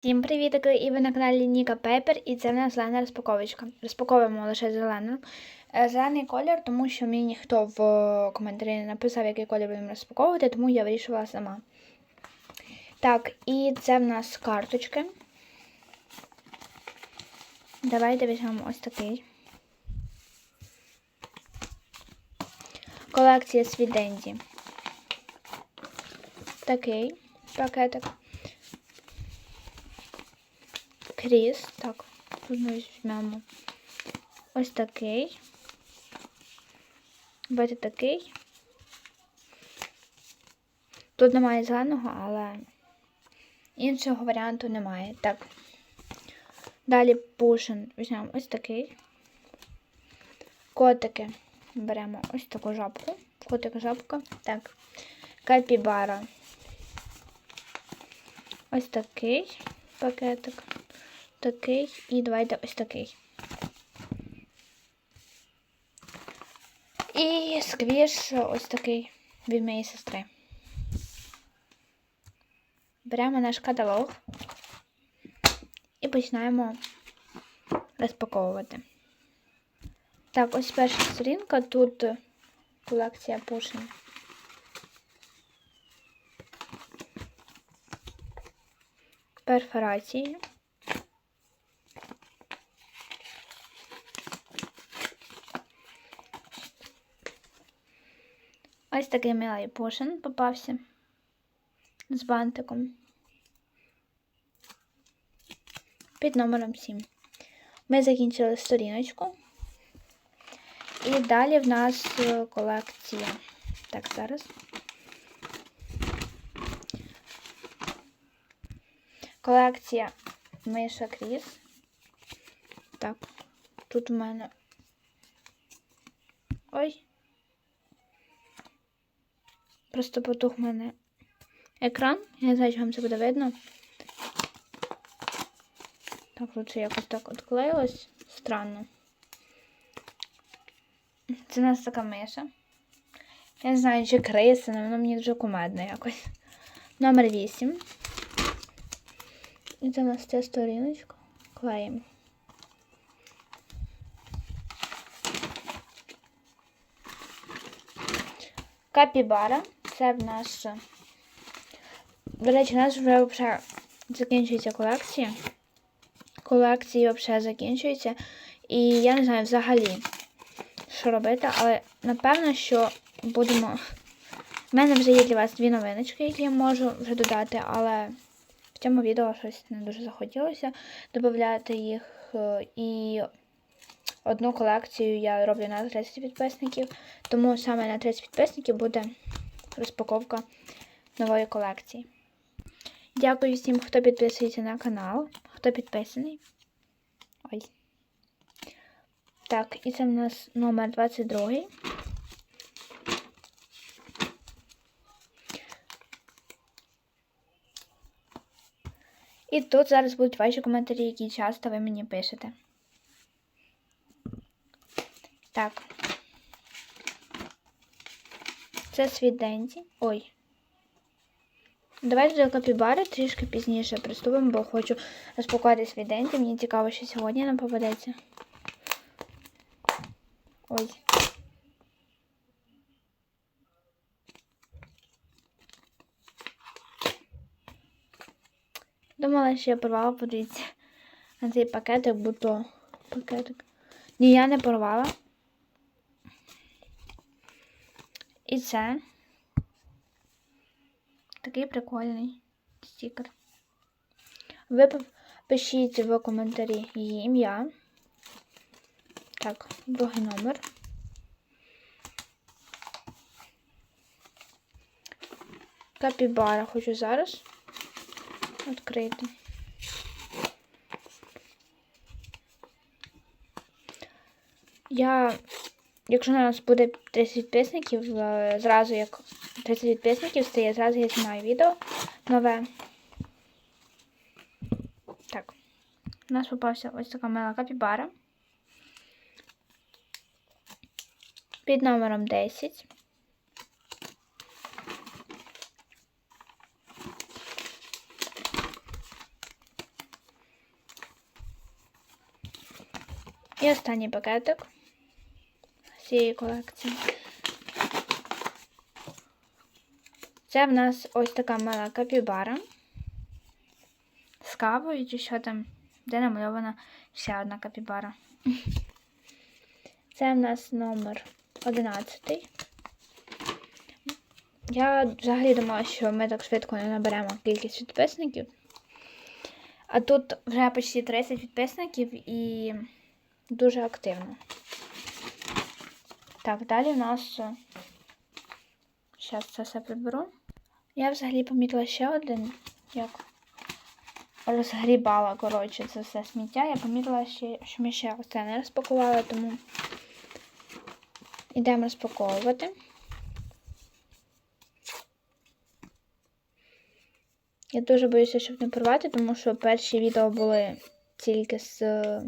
Всім привіт, і ви на каналі Ніка Пепер, і це в нас зелена розпаковочка. Розпаковуємо лише зелену. Е, Зелений колір, тому що мені ніхто в коментарі не написав, який колір будемо розпаковувати, тому я вирішила сама. Так, і це в нас карточки. Давайте візьмемо ось такий. Колекція Свіденді. Такий пакетик. Кріс. Так, ми візьмемо ось такий. Давайте такий. Тут немає зеленого, але іншого варіанту немає. Так. Далі пушин. Візьмемо ось такий. Котики. Беремо ось таку жабку. Котик жабка. Так. Капібара. Ось такий пакетик такий і давайте ось такий. І сквіш ось такий від моєї сестри. Беремо наш каталог і починаємо розпаковувати. Так, ось перша сторінка, тут колекція пушень. Перфорації. Ось такий милий пошин попався з бантиком під номером 7. Ми закінчили сторіночку. І далі в нас е, колекція. Так, зараз. Колекція Миша Кріс. Так, тут у мене. Ой. Просто потух мене екран. Я не знаю, чи вам це буде видно. Так, тут це якось так відклеїлось. Странно. Це у нас така миша. Я не знаю, чи криса, але воно мені дуже кумедно якось. Номер 8. І це у нас ця сторіночка. Клеїмо. Капібара. Це в нас. До речі, у нас вже взагалі закінчується колекція. Колекції взагалі закінчуються. І я не знаю взагалі, що робити, але напевно, що будемо. У мене вже є для вас дві новиночки, які я можу вже додати, але в цьому відео щось не дуже захотілося додати їх. І одну колекцію я роблю на 30 підписників, тому саме на 30 підписників буде розпаковка нової колекції. Дякую всім, хто підписується на канал, хто підписаний. Ой. Так, і це в нас номер 22. І тут зараз будуть ваші коментарі, які часто ви мені пишете. Так. Це свіденці. Ой. Давайте до капібари трішки пізніше приступимо, бо хочу розпакувати свіденці. Мені цікаво, що сьогодні нам попадеться. Ой. Думала, що я порвала, подивіться, на цей пакетик, бо то пакетик. Ні, я не порвала. І це такий прикольний стікер. Ви пишіть в коментарі її ім'я. Так, другий номер. Капібара хочу зараз відкрити. Я, Якщо у нас буде 30 підписників, е, зразу як 30 підписників стає, зразу я знімаю відео нове. Так. У нас попався ось така мила капібара. Під номером 10. І останній пакетик цієї колекції. Це в нас ось така мала капібара з кавою, чи що там, де намальована ще одна капібара. Це в нас номер 11. Я взагалі думала, що ми так швидко не наберемо кількість підписників. А тут вже почти 30 підписників і дуже активно. Так, далі у нас. Зараз це все приберу. Я взагалі помітила ще один, як розгрібала, коротше, це все сміття. Я помітила, ще, що ми ще це не розпакували, тому йдемо розпаковувати. Я дуже боюся, щоб не порвати, тому що перші відео були тільки з е,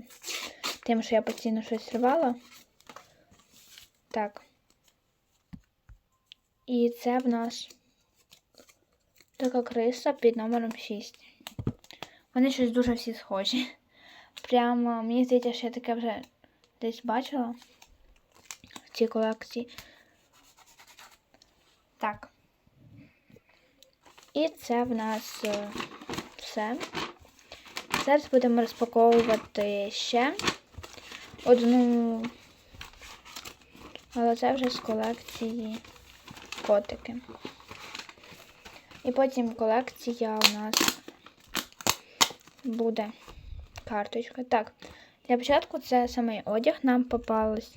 тим, що я постійно щось рвала. Так. І це в нас така криса під номером 6. Вони щось дуже всі схожі. Прямо, мені здається, що я таке вже десь бачила в цій колекції. Так. І це в нас е, все. Зараз будемо розпаковувати ще одну, але це вже з колекції котики. І потім колекція у нас буде карточка. Так, для початку це саме одяг нам попалась.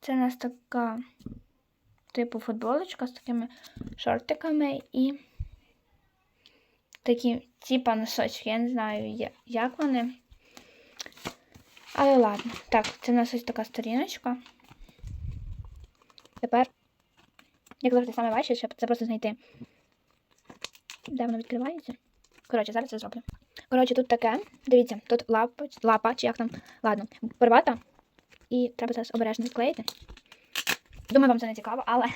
Це у нас така типу футболочка з такими шортиками і такі типа носочки. Я не знаю, як вони. Але ладно. Так, це у нас ось така сторіночка. Тепер, як завжди, саме важче, щоб це просто знайти. Де воно відкривається? Коротше, зараз це зроблю. Коротше, тут таке. Дивіться, тут лапа, лапа чи як там. Ладно, порвата. І треба зараз обережно відклеїти. Думаю, вам це не цікаво, але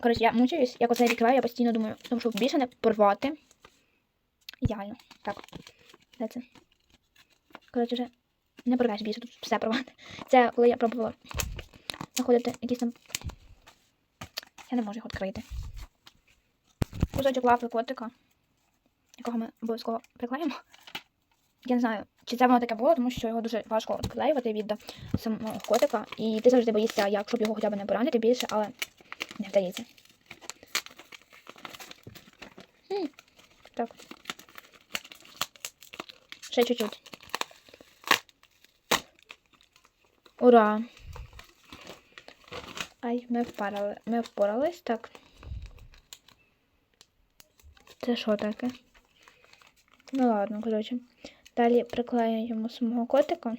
коротше, я мучаюсь, як оце відкриваю, я постійно думаю, тому що більше не порвати. Ідеально. Так. Де це? Коротше, вже не порвеш більше, тут все порвати. Це коли я пробувала знаходити якісь там. Я не можу їх відкрити. Кусочок лапи котика, якого ми обов'язково приклеїмо. Я не знаю, чи це воно таке було, тому що його дуже важко відклеювати від самого котика. І ти завжди боїшся, як щоб його хоча б не поранити більше, але не вдається. Так. Ще чуть-чуть. Ура! Ай, ми впарали. Ми впорались, так. Це що таке? Ну ладно, коротше. Далі приклеюємо самого котика.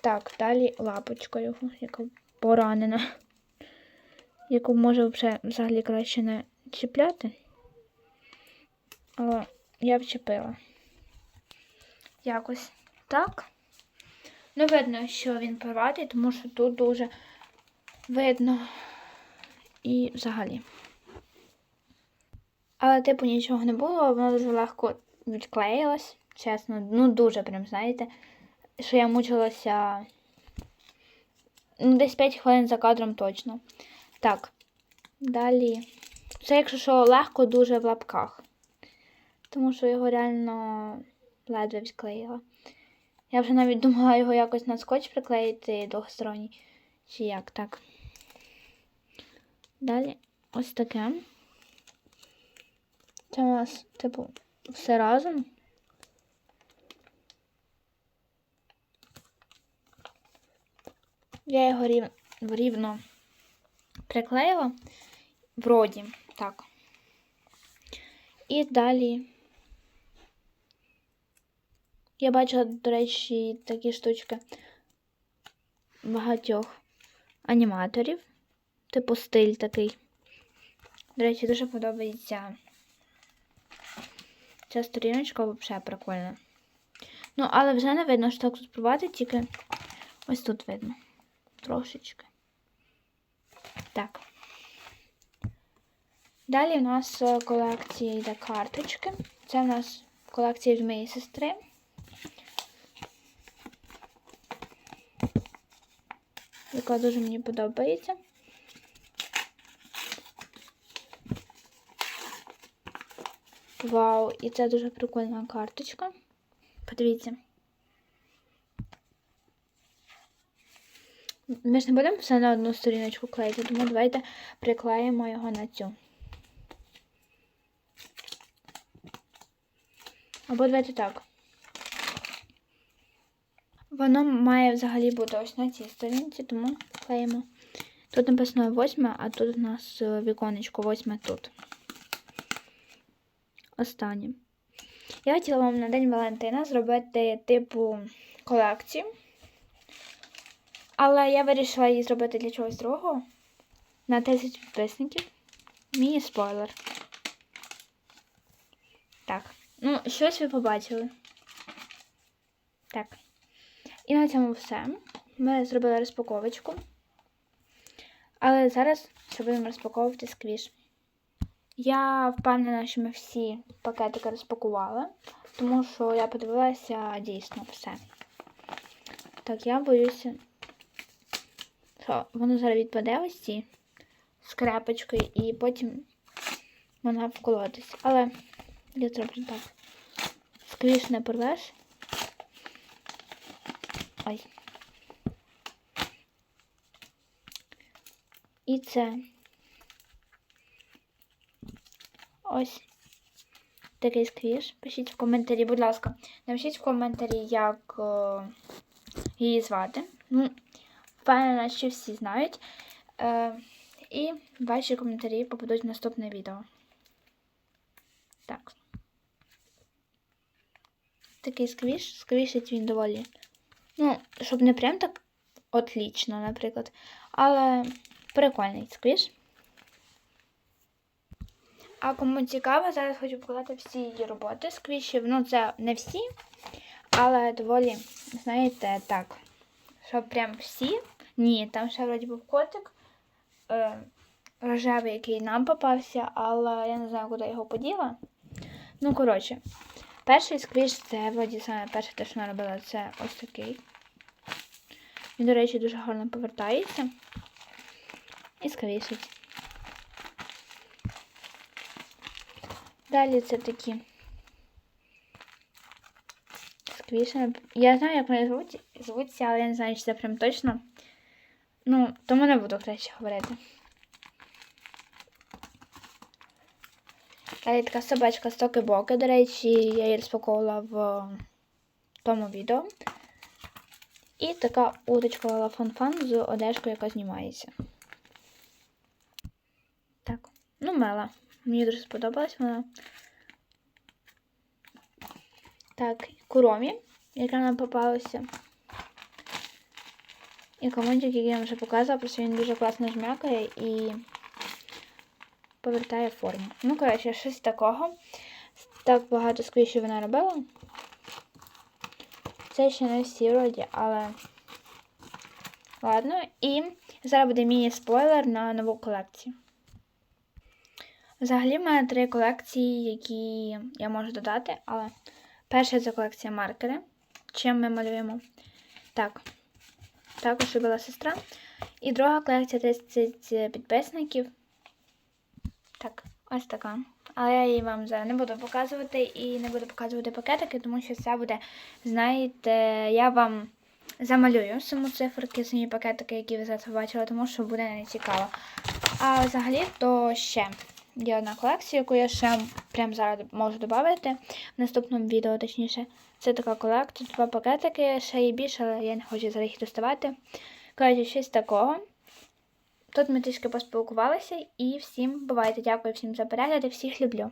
Так, далі лапочка його, яка поранена. Яку може вже взагалі краще не чіпляти. Але я вчепила. Якось так. Не видно, що він порватий, тому що тут дуже видно і взагалі. Але, типу, нічого не було, воно дуже легко відклеїлось, чесно. Ну, дуже прям, знаєте, що я мучилася ну, десь 5 хвилин за кадром точно. Так, далі. Це, якщо що, легко дуже в лапках. Тому що його реально ледве відклеїла. Я вже навіть думала його якось на скотч приклеїти двохсторонній. Чи як так. Далі ось таке. Це у нас, типу, все разом. Я його рів... рівно приклеїла. Вроді, так. І далі. Я бачила, до речі, такі штучки багатьох аніматорів. Типу стиль такий. До речі, дуже подобається ця сторіночка взагалі прикольна. Ну, але вже не видно, що так тут спробувати, тільки ось тут видно. Трошечки. Так. Далі у нас е, колекція йде карточки. Це у нас колекція від моєї сестри. Яка дуже мені подобається. Вау, і це дуже прикольна карточка. Подивіться. Ми ж не будемо все на одну сторіночку клеїти, тому давайте приклеїмо його на цю. Або давайте так. Воно має взагалі бути ось на цій сторінці, тому клеїмо. Тут написано 8, а тут у нас е, віконечко 8 тут. Останнє. Я хотіла вам на День Валентина зробити типу колекцію. Але я вирішила її зробити для чогось другого. На 10 підписників. Міні спойлер. Так. Ну, щось ви побачили. Так. І на цьому все. Ми зробили розпаковочку. Але зараз ще будемо розпаковувати сквіш. Я впевнена, що ми всі пакетики розпакували, тому що я подивилася дійсно все. Так, я боюся, що воно зараз відпаде ось ці скрепочкою і потім вона вколотись. Але я зроблю так. Сквіш не порвеш. Ой. І це ось такий сквіш. Пишіть в коментарі, будь ласка, напишіть в коментарі, як о, її звати. Ну, впевнена, що всі знають. Е, і ваші коментарі попадуть в наступне відео. Так. Такий сквіш. Сквішить він доволі. Ну, щоб не прям так отлічно, наприклад. Але прикольний сквіш. А кому цікаво, зараз хочу показати всі її роботи сквішів. Ну, це не всі, але доволі, знаєте, так. Щоб прям всі. Ні, там ще вроді був котик е, рожевий, який нам попався, але я не знаю, куди його поділа. Ну, коротше, перший сквіш це вроді саме перше те, що вона робила, це ось такий. Він, до речі, дуже гарно повертається і сквішить. Далі це такі сквіші. Я знаю, як вони звуть, звуться, але я не знаю, чи це прям точно. Ну, тому не буду краще говорити. Далі така собачка стоки боки, до речі, я її розпаковувала в тому відео. І така уточка лафон-фан з одежкою, яка знімається. Так, ну мила. Мені дуже сподобалась вона. Так, куромі, яка нам попалася. І комодик, який я вам вже показувала, просто він дуже класно жмякає і повертає форму. Ну, коротше, щось такого. Так багато сквішів вона робила. Це ще не всі вроді, але ладно. І зараз буде міні-спойлер на нову колекцію. Взагалі в мене три колекції, які я можу додати, але перша це колекція маркери. Чим ми малюємо? Так, також робила сестра. І друга колекція 30 підписників. Так, ось така. Але я її вам зараз не буду показувати і не буду показувати пакетики, тому що це буде, знаєте, я вам замалюю саму циферки, самі пакетики, які ви зараз побачили, тому що буде не цікаво. А взагалі, то ще є одна колекція, яку я ще прямо зараз можу додати в наступному відео, точніше. Це така колекція, два пакетики, ще є більше, але я не хочу зараз їх доставати. Коротше, щось такого. Тут ми трішки поспілкувалися і всім бувайте. Дякую всім за перегляд і всіх люблю.